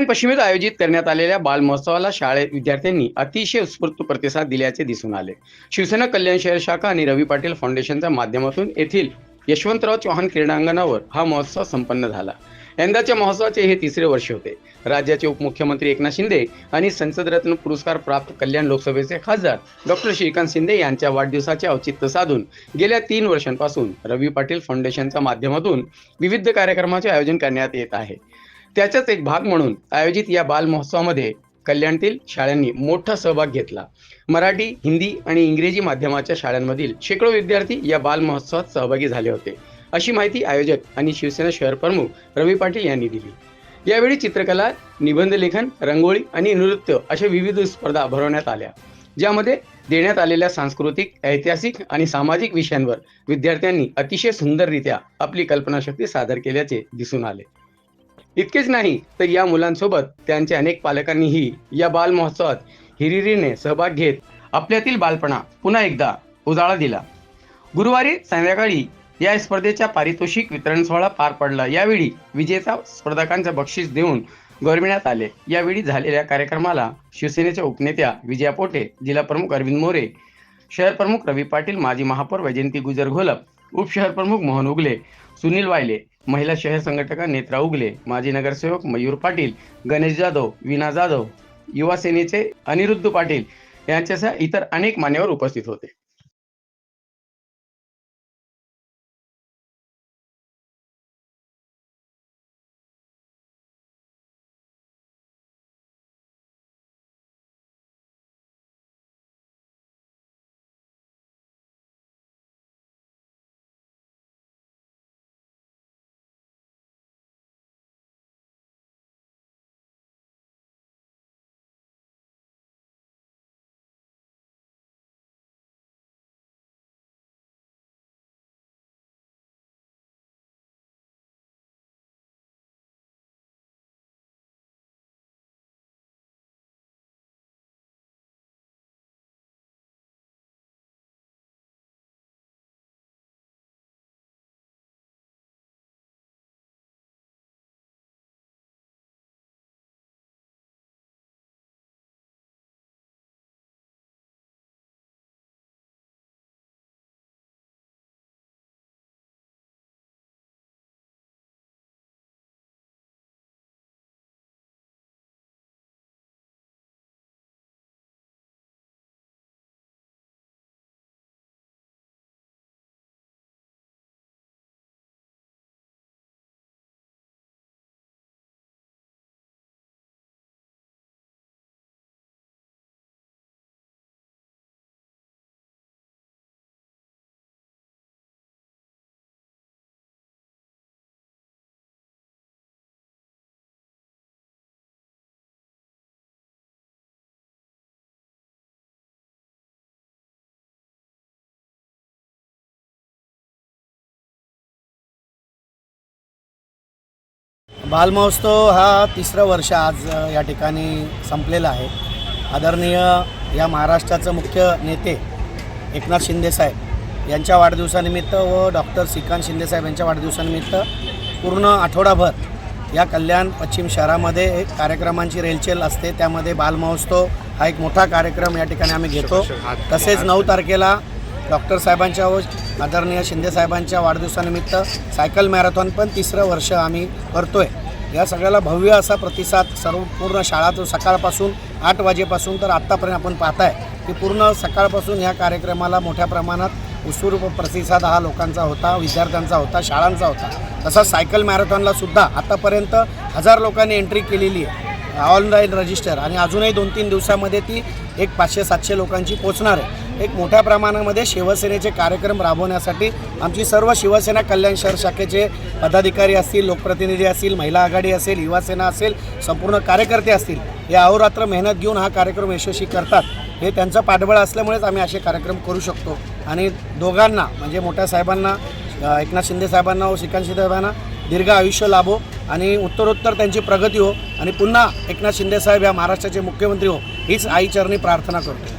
कल्याण पश्चिमेत आयोजित करण्यात आलेल्या बाल महोत्सवाला शाळेत विद्यार्थ्यांनी अतिशय उत्स्फूर्त प्रतिसाद दिल्याचे दिसून आले. शिवसेना कल्याण शहर शाखा आणि रवी पाटील फाउंडेशनच्या माध्यमातून येथील यशवंतराव चव्हाण क्रीडांगणावर हा महोत्सव संपन्न झाला. यंदाच्या महोत्सवाचे हे तिसरे वर्ष होते. राज्याचे उपमुख्यमंत्री एकनाथ शिंदे आणि संसदरत्न पुरस्कार प्राप्त कल्याण लोकसभेचे खासदार डॉक्टर श्रीकांत शिंदे यांच्या वाढदिवसाचे औचित्य साधून गेल्या तीन वर्षांपासून रवी पाटील फाउंडेशनच्या माध्यमातून विविध कार्यक्रमाचे आयोजन करण्यात येत आहे. त्याचाच एक भाग म्हणून आयोजित या बालमहोत्सवामध्ये कल्याणतील कल्याणातील शाळांनी मोठा सहभाग घेतला. मराठी हिंदी आणि इंग्रजी माध्यमाच्या शाळांमधील शेकडो विद्यार्थी या बालमहोत्सवात सहभागी झाले होते. अशी माहिती आयोजक आणि शिवसेना शहर प्रमुख रवी पाटील यांनी दिली. यावेळी चित्रकला निबंध लेखन रंगोळी आणि नृत्य अशा विविध स्पर्धा भरवण्यात आल्या. ज्यामध्ये देण्यात आलेल्या सांस्कृतिक ऐतिहासिक आणि सामाजिक विषयांवर विद्यार्थ्यांनी अतिशय सुंदररित्या आपली कल्पनाशक्ती सादर केल्याचे दिसून आले. इतकेच नाही तर या मुलांसोबत त्यांच्या अनेक पालकांनीही या बाल महोत्सवात हिरिरीने सहभाग घेत आपल्यातील बालपणा पुन्हा एकदा उजाळा दिला. गुरुवारी संध्याकाळी या स्पर्धेच्या पारितोषिक वितरण सोहळा पार पडला. यावेळी विजेता स्पर्धकांचं बक्षीस देऊन गौरविण्यात आले. यावेळी झालेल्या कार्यक्रमाला शिवसेनेच्या उपनेत्या विजया पोटे जिल्हा प्रमुख अरविंद मोरे शहर प्रमुख रवी पाटील माजी महापौर वैजयंती गुजर घोलप उपशहर प्रमुख मोहन उगले सुनील वायले महिला शहर संघटका नेत्रा उगले माजी नगरसेवक मयूर पाटील गणेश जाधव विना जाधव युवा सेनेचे अनिरुद्ध पाटील यांच्यासह इतर अनेक मान्यवर उपस्थित होते. बालमहोत्सव हा तिसरं वर्ष आज या ठिकाणी संपलेला आहे. आदरणीय या महाराष्ट्राचं मुख्य नेते एकनाथ शिंदेसाहेब यांच्या वाढदिवसानिमित्त व डॉक्टर श्रीकांत शिंदेसाहेब यांच्या वाढदिवसानिमित्त पूर्ण आठवडाभर या कल्याण पश्चिम शहरामध्ये एक कार्यक्रमांची रेलचेल असते. त्यामध्ये बालमहोत्सव हा एक मोठा कार्यक्रम या ठिकाणी आम्ही घेतो. तसेच नऊ तारखेला डॉक्टर साहेबांच्या व आदरणीय शिंदे साहेबांच्या वाढदिवसानिमित्त सायकल मॅरेथॉन पण तिसरं वर्ष आम्ही करतोय या सगळ्याला भव्य असा प्रतिसाद सर्व पूर्ण शाळातून सकाळपासून आठ वाजेपासून तर आत्तापर्यंत आपण पाहताय की पूर्ण सकाळपासून ह्या कार्यक्रमाला मोठ्या प्रमाणात उत्स्फूर्त प्रतिसाद हा लोकांचा होता विद्यार्थ्यांचा होता शाळांचा होता. तसा सायकल मॅरेथॉनला सुद्धा आतापर्यंत हजार लोकांनी एंट्री केलेली आहे. ऑनलाईन रजिस्टर आणि अजूनही दोन तीन दिवसामध्ये ती एक पाचशे सातशे लोकांची पोचणार आहे. एक मोठ्या प्रमाणामध्ये शिवसेनेचे कार्यक्रम राबवण्यासाठी आमची सर्व शिवसेना कल्याण शहर शाखेचे पदाधिकारी असतील लोकप्रतिनिधी असतील महिला आघाडी असेल युवासेना असेल संपूर्ण कार्यकर्ते असतील हे अहोरात्र मेहनत घेऊन हा कार्यक्रम यशस्वी करतात. हे त्यांचं पाठबळ असल्यामुळेच आम्ही असे कार्यक्रम करू शकतो. आणि दोघांना म्हणजे मोठ्या साहेबांना एकनाथ शिंदे साहेबांना व श्रीकांत शिंदे साहेबांना दीर्घ आयुष्य लाभो आणि उत्तरोत्तर त्यांची प्रगती हो. आणि पुन्हा एकनाथ शिंदे साहेब या महाराष्ट्राचे मुख्यमंत्री हो हीच आईचरणी प्रार्थना करतो.